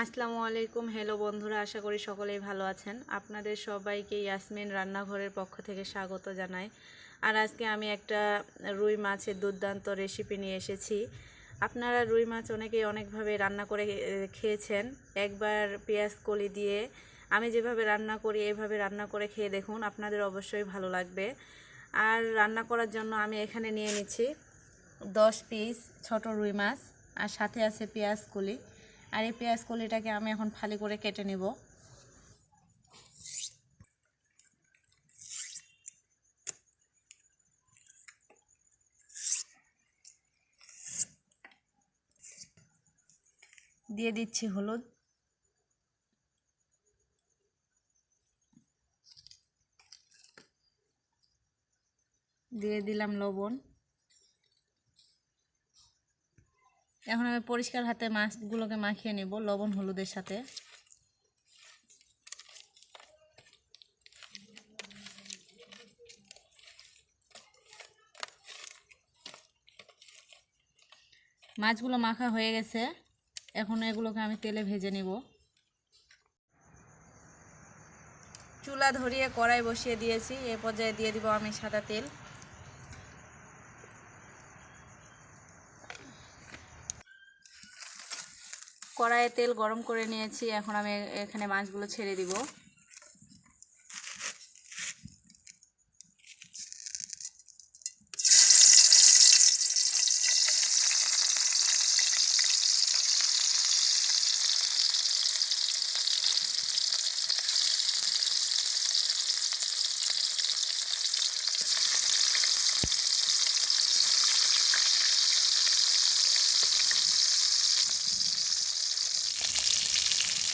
আসসালামু আলাইকুম। হ্যালো বন্ধুরা, আশা করি সকলেই ভালো আছেন। আপনাদের সবাইকে ইয়াসমিন রান্নাঘরের পক্ষ থেকে স্বাগত জানাই। আর আজকে আমি একটা রুই মাছের দুর্দান্ত রেসিপি নিয়ে এসেছি। আপনারা রুই মাছ অনেকেই অনেকভাবে রান্না করে খেয়েছেন। একবার পেঁয়াজ কলি দিয়ে আমি যেভাবে রান্না করি, এভাবে রান্না করে খেয়ে দেখুন, আপনাদের অবশ্যই ভালো লাগবে। আর রান্না করার জন্য আমি এখানে নিয়ে নিচ্ছি দশ পিস ছোট রুই মাছ, আর সাথে আছে পেঁয়াজ কলি। আর এই পেঁয়াজ কলিটাকে আমি এখন ফালি করে কেটে নেব। দিয়ে দিচ্ছি হলুদ। দিয়ে দিলাম লবণ। এখন আমি পরিষ্কার হাতে মাছগুলোকে মাখিয়ে নেব, লবণ হলুদের সাথে। মাছগুলো মাখা হয়ে গেছে, এখন এগুলোকে আমি তেলে ভেজে নেব। চুলা ধরিয়ে কড়াই বসিয়ে দিয়েছি, এ পর্যায়ে দিয়ে দিব আমি সাদা তেল। কড়াইয়ে তেল গরম করে নিয়েছি। এখন আমি এখানে মাছগুলো ছেড়ে দিব।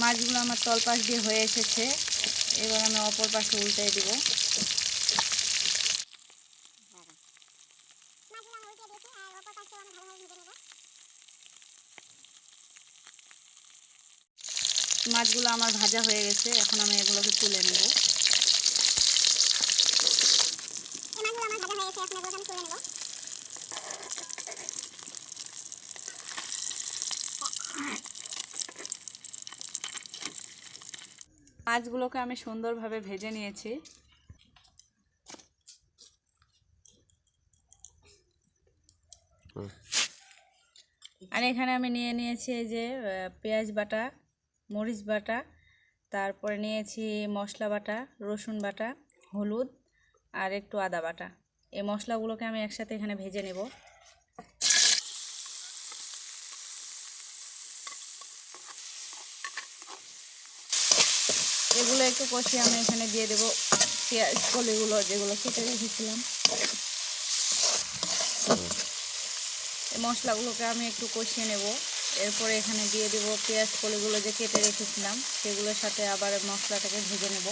মাছগুলো আমার তল পাশ দিয়ে হয়ে এসেছে। এবার আমি অপর পাশে উল্টে দিব। মাছগুলো আমার ভাজা হয়ে গেছে। এখন আমি এগুলোকে তুলে নেব। মাছগুলোকে আমি সুন্দরভাবে ভেজে নিয়েছি। আর এখানে আমি নিয়ে নিয়েছি এই যে পেঁয়াজ বাটা, মরিচ বাটা, তারপরে নিয়েছি মশলা বাটা, রসুন বাটা, হলুদ আর একটু আদা বাটা। এই মশলাগুলোকে আমি একসাথে এখানে ভেজে নেব। এগুলো একটু কষিয়ে আমি এখানে দিয়ে দেবো পেঁয়াজ, কলিগুলো যেগুলো কেটে রেখেছিলাম। এই মশলাগুলোকে আমি একটু কষিয়ে নেব। এরপরে এখানে দিয়ে দেবো পেঁয়াজ, কলিগুলো যে কেটে রেখেছিলাম, সেগুলোর সাথে আবার মশলাটাকে ভেজে নেব।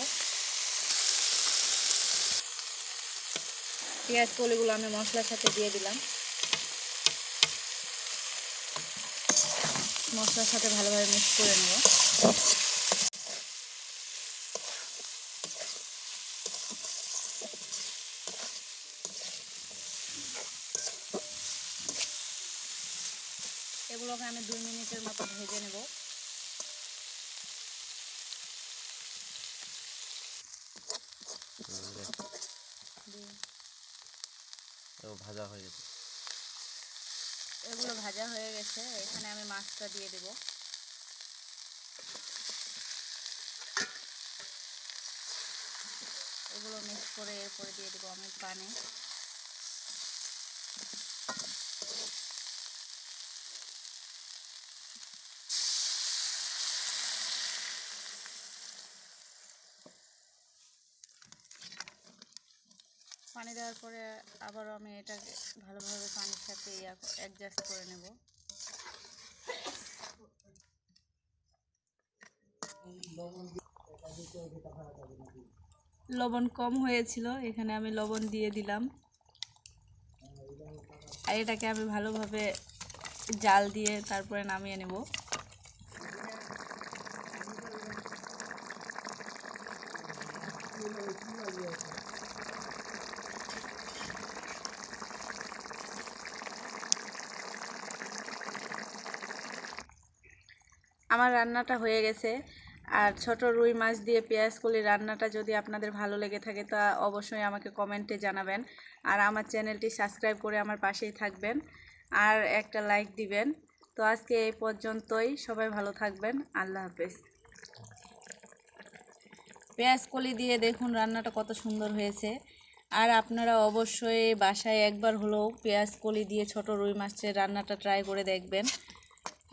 পেঁয়াজ, কলিগুলো আমি মশলার সাথে দিয়ে দিলাম। মশলার সাথে ভালোভাবে মিক্স করে নেব। এগুলোকে আমি দুই মিনিটের মতো ভেজে নেব। ভাজা হয়ে গেছে। এগুলো ভাজা হয়ে গেছে এখানে আমি মাছটা দিয়ে দেব। এগুলো মিক্স করে এরপরে দিয়ে দেবো আমি পানি। পানি দেওয়ার পরে আবারও আমি এটাকে ভালোভাবে পানির সাথে অ্যাডজাস্ট করে নেব। লবণ কম হয়েছিল, এখানে আমি লবণ দিয়ে দিলাম। আর এটাকে আমি ভালোভাবে জাল দিয়ে তারপরে নামিয়ে নেব। আমার রান্নাটা হয়ে গেছে। আর ছোট রুই মাছ দিয়ে পেঁয়াজ কলি রান্নাটা যদি আপনাদের ভালো লেগে থাকে, তা অবশ্যই আমাকে কমেন্টে জানাবেন। আর আমার চ্যানেলটি সাবস্ক্রাইব করে আমার পাশেই থাকবেন। আর একটা লাইক দিবেন। তো আজকে এই পর্যন্তই। সবাই ভালো থাকবেন। আল্লাহ হাফেজ। পেঁয়াজ কলি দিয়ে দেখুন রান্নাটা কত সুন্দর হয়েছে। আর আপনারা অবশ্যই বাসায় একবার হলেও পেঁয়াজ কলি দিয়ে ছোট রুই মাছের রান্নাটা ট্রাই করে দেখবেন।